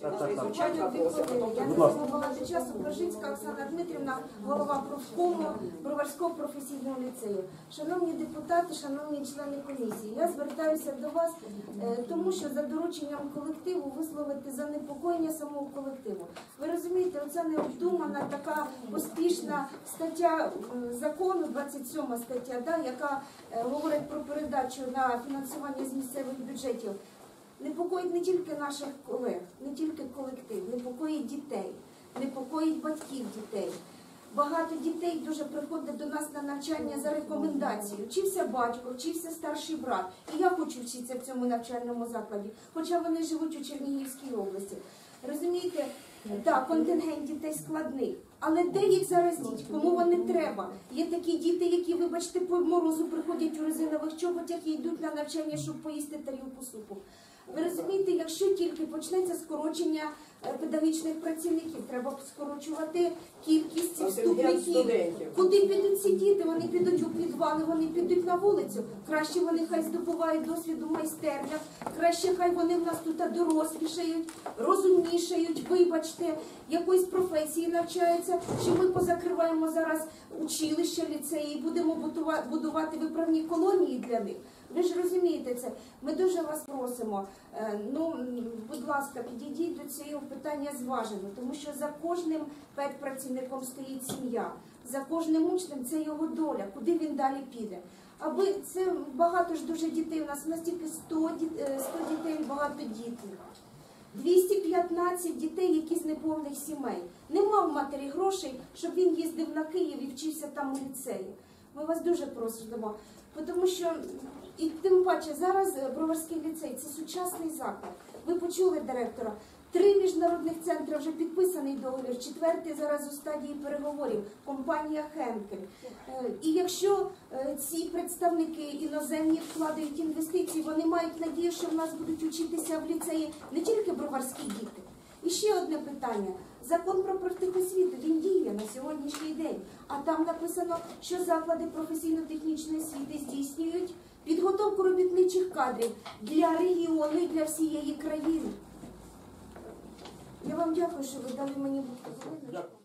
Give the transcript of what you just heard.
Так, так, так. Буквально дві. Я Будь ласка. буду багато часу. Брожицька Оксана Дмитрівна, голова профкому Броварського професійного ліцею. Шановні депутати, шановні члени комісії, я звертаюся до вас, е, тому що за дорученням колективу висловити занепокоєння самого колективу. Ви розумієте, оця необдумана така поспішна стаття е, закону, 27 стаття, да, яка е, говорить про передачу на фінансування з місцевих бюджетів. Непокоїть не тільки наших колег, не тільки колектив, непокоїть дітей, непокоїть батьків дітей. Багато дітей дуже приходять до нас на навчання за рекомендацією. Вчився батько, вчився старший брат. І я хочу вчитися в цьому навчальному закладі, хоча вони живуть у Чернігівській області. Розумієте, так, контингент дітей складний. Але де їх зараз діть? Кому вони треба? Є такі діти, які, вибачте, по морозу приходять у резинових чоботях і йдуть на навчання, щоб поїсти тарілку супу. Ви розумієте, якщо тільки почнеться скорочення педагогічних працівників, треба скорочувати кількість вступників. Куди підуть ці діти? Вони підуть у підвали, вони підуть на вулицю. Краще вони хай здобувають досвіду в майстернях, краще хай вони в нас тут дорослішають, розумнішають, вибачте, якоїсь професії навчаються. Чи ми позакриваємо зараз училища, ліцеї будемо будува- будувати виправні колонії для них? Ви ж розумієте це. Ми дуже вас просимо. е, Ну, будь ласка, підійдіть до цього питання зважено, тому що за кожним педпрацівником стоїть сім'я, за кожним учнем це його доля, куди він далі піде. Аби це багато ж дуже дітей. У нас у нас тільки 100, е, 100 дітей, багато дітей. 215 дітей, які з неповних сімей. Нема в матері грошей, щоб він їздив на Київ і вчився там у ліцеї. Ми вас дуже просимо, тому що і тим паче зараз Броварський ліцей це сучасний заклад. Ви почули директора. Міжнародних центри вже підписаний договір, четвертий зараз у стадії переговорів. Компанія Хенкель. Е, І якщо е, ці представники іноземні вкладають інвестиції, вони мають надію, що в нас будуть учитися в ліцеї не тільки броварські діти. І ще одне питання. Закон про профтехосвіту він діє на сьогоднішній день, а там написано, що заклади професійно-технічної освіти здійснюють підготовку робітничих кадрів для регіону і для всієї країни. Дякую, що ви дали мені. Дякую.